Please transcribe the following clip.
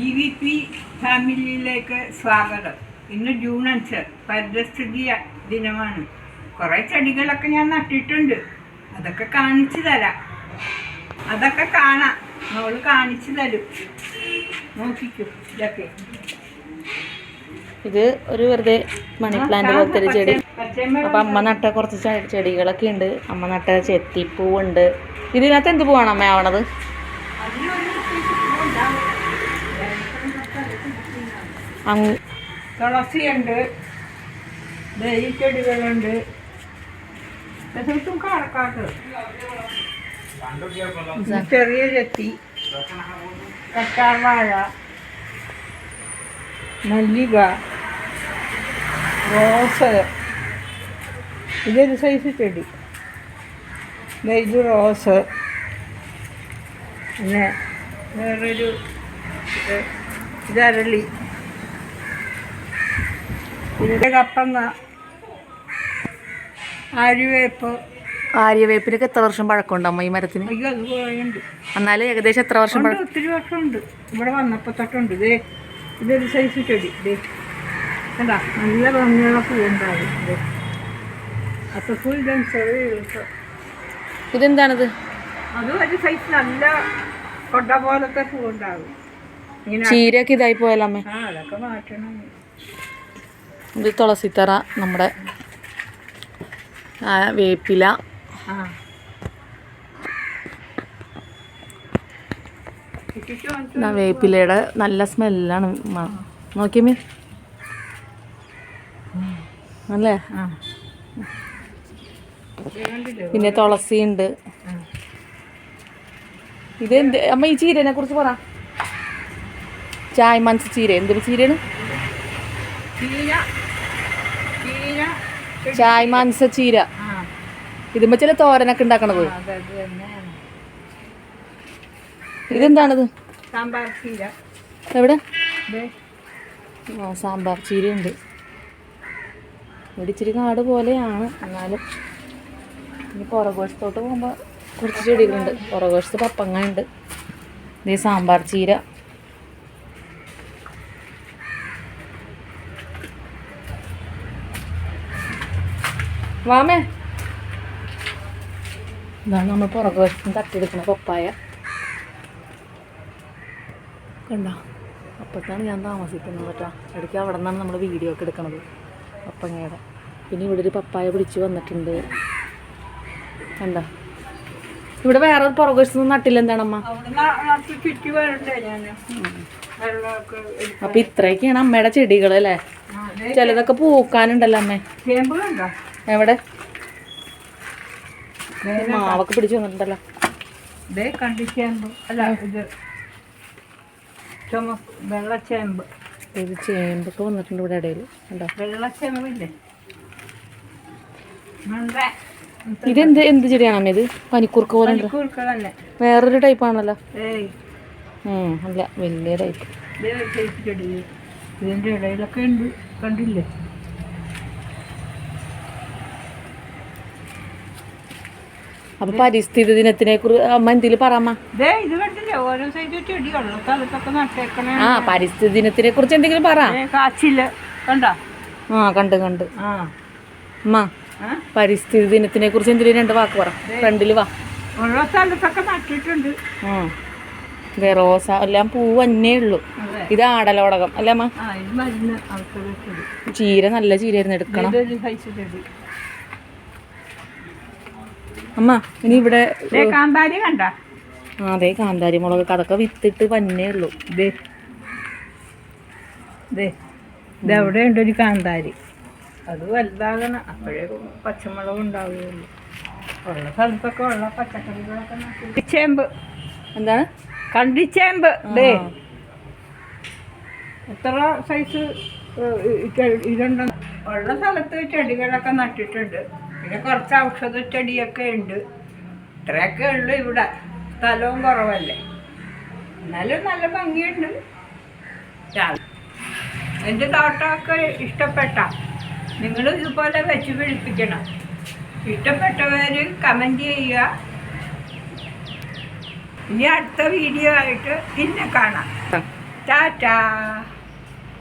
G V P ഫാമിലിയിലേക്ക് സ്വാഗതം. ഇന്ന് June അഞ്ച് പരിസ്ഥിതി ദിനമാണ്. കുറേ ചെടികളൊക്കെ ഞാൻ നട്ടിട്ടുണ്ട്. അതൊക്കെ കാണിച്ചു തരാം. അതൊക്കെ കാണാം. അവൾ കാണിച്ചു തരും. നോക്കിക്കോ ഇതൊക്കെ. ഇത് ഒരു വെറുതെ മണി പ്ലാന്റ് പോലത്തെ ഒരു ചെടി. അപ്പൊ അമ്മ നട്ട കുറച്ച് ചെടികളൊക്കെ ഉണ്ട്. അമ്മ നട്ട ചെത്തിപ്പൂവുണ്ട്. ഇതിനകത്ത് എന്ത് പൂവാണ് അമ്മ ആവണത്? അതിലൊരു തുളസിയുണ്ട്. ദഹിച്ചെടികളുണ്ട് ചെടികളുണ്ട് കാറക്കാട്ട് ചെറിയ ചെത്തി കറ്റാർവാഴ മല്ലിക റോസ്. ഇതൊരു സൈസ് ചെടി. ഇത് റോസ്. പിന്നെ വേറൊരു ഇത് അരളി ഇതിന്റെ കപ്പങ്ങ. ആര്യവേപ്പ് ആര്യവേപ്പിനൊക്കെ എത്ര വർഷം പഴക്കമുണ്ട് അമ്മ ഈ മരത്തിന്? അയ്യോ അത് കുറേയുണ്ട് എന്നാലും ഏകദേശം എത്ര വർഷം ഉണ്ട്, പഴക്കം? ഒത്തിരി വർഷമുണ്ട്. ഇവിടെ വന്നപ്പോൾ തൊട്ടുണ്ട് ഇതേ ഇതൊരു സൈസ് ചെടി. ഇതേ കണ്ടാ? നല്ല ഭംഗിയുള്ള പൂവുണ്ടാവും. ഇതേ ഫുൾ ദിവസം ഇതെന്താണിത്? അതും ഒരു സൈസ് നല്ല കൊണ്ട പോലത്തെ പൂവുണ്ടാവും. ചീരയൊക്കെ ഇതായി പോയാലോ അമ്മ. ആ അതൊക്കെ മാറ്റണം. ഇത് തുളസിത്തറ നമ്മുടെ വേപ്പില. വേപ്പിലയുടെ നല്ല സ്മെല്ലാണ് നോക്കിയമ്മേ അല്ലേ? പിന്നെ തുളസി ഉണ്ട് ഇത് എന്ത് അമ്മ ഈ ചീരനെ കുറിച്ച് പറ. ചായ് മനസ്സ് ചീര എന്തൊരു ചീരയാണ്? ചായ ചീര. ചീര ഇതുമ്പോ ചില തോരനൊക്കെ ഉണ്ടാക്കണത് ഇതെന്താണത്? എവിടെ? ചീര ആ സാമ്പാർ ചീരയുണ്ട്. ഇവിടെ ഇച്ചിരി കാട് പോലെയാണ്. എന്നാലും ഇനി പുറകോശത്തോട്ട് പോകുമ്പോൾ കുറച്ച് ചെടികളുണ്ട്. പുറകോശത്ത് പപ്പങ്ങ ഉണ്ട്. ഇത് സാമ്പാർ ചീര. വാമേ. ഇതാണ് നമ്മൾ പുറകുവശത്ത് തട്ടിയെടുക്കുന്ന പപ്പായ. കണ്ടോ? അപ്പത്താണ് ഞാൻ താമസിക്കുന്നത് കേട്ടോ. ഇടയ്ക്ക് അവിടെ നിന്നാണ് നമ്മൾ വീഡിയോ ഒക്കെ എടുക്കണത്. പപ്പങ്ങയുടെ. പിന്നെ ഇവിടെ ഒരു പപ്പായ പിടിച്ച് വന്നിട്ടുണ്ട്. കണ്ടോ? ഇവിടെ വേറെ പുറക് നിന്ന് നട്ടില്ല എന്താണമ്മ അപ്പൊ ഇത്രയൊക്കെയാണ് അമ്മയുടെ ചെടികൾ അല്ലേ? ചിലതൊക്കെ പൂക്കാനുണ്ടല്ലോ അമ്മേ. എവിടെ? മാവൊക്കെ പിടിച്ചു വന്നിട്ടുണ്ടല്ലോ. കണ്ടി അല്ല ഇത് ചുമ വെള്ളച്ചേമ്പ് ഇത് ചേമ്പൊക്കെ വന്നിട്ടുണ്ട് ഇവിടെ ഇടയിൽ കണ്ടോ? വെള്ളച്ചേമ്പില്ലേ മണ്ടേ ഇതെന്ത് എന്ത് ചെടിയാണ് ഇത്? പോലെ പനിക്കൂർക്ക തന്നെ വേറൊരു ടൈപ്പ് ആണല്ലോ. ഉം, അല്ല വലിയ ടൈപ്പ് ഇതിന്റെ ഇടയിലൊക്കെ ഉണ്ട് കണ്ടില്ലേ? അപ്പൊ പരിസ്ഥിതി ദിനത്തിനെ കുറിച്ച് അമ്മ എന്തിൽ പറമ്മ ആ പരിസ്ഥിതി ദിനത്തിനെ കുറിച്ച് എന്തെങ്കിലും പറ. ആ കണ്ട് കണ്ട്. ആ. അമ്മ പരിസ്ഥിതി ദിനത്തിനെ കുറിച്ച് എന്തെങ്കിലും രണ്ട് വാക്ക് പറ. ഫ്രണ്ടിൽ വാ. ഓരോ സ്ഥലത്തൊക്കെ നട്ടിട്ടുണ്ട്. ആ. ദേ റോസ എല്ലാം പൂ തന്നെ ഉള്ളൂ. ഇത് ആടലോടകം. അല്ലേ അമ്മ? ചീര നല്ല ചീരയായിരുന്നു എടുക്കണം. അമ്മ ഇനി ഇവിടെ കാന്താരി കണ്ട അതെ കാന്താരി മുളക് അതൊക്കെ വിത്തിട്ട് വന്നേ ഉള്ളൂ ഇതെവിടെ ഉണ്ട് ഒരു കാന്താരി അത് വലുതാകണം അപ്പോഴേ പച്ചമുളക് ഉണ്ടാവുകയുള്ളൂ ഉള്ള സ്ഥലത്തൊക്കെ ഉള്ള പച്ചക്കറികളൊക്കെ നട്ടു ചേമ്പ് എന്താണ് കണ്ടിച്ചേമ്പ് ദേ എത്ര സൈസ് ഇതുണ്ട് ഉള്ള സ്ഥലത്ത് ചെടികളൊക്കെ നട്ടിട്ടുണ്ട് പിന്നെ കുറച്ച് ഔഷധ ചെടിയൊക്കെ ഉണ്ട്. ഇത്രയൊക്കെ ഉള്ളു ഇവിടെ. സ്ഥലവും കുറവല്ലേ? എന്നാലും നല്ല ഭംഗിയുണ്ട്. എന്റെ തോട്ടമൊക്കെ ഇഷ്ടപ്പെട്ട. നിങ്ങൾ ഇതുപോലെ വെച്ച് പിടിപ്പിക്കണം. ഇഷ്ടപ്പെട്ടവർ കമന്റ് ചെയ്യുക. ഇനി അടുത്ത വീഡിയോ ആയിട്ട് പിന്നെ കാണാം. ടാറ്റാ.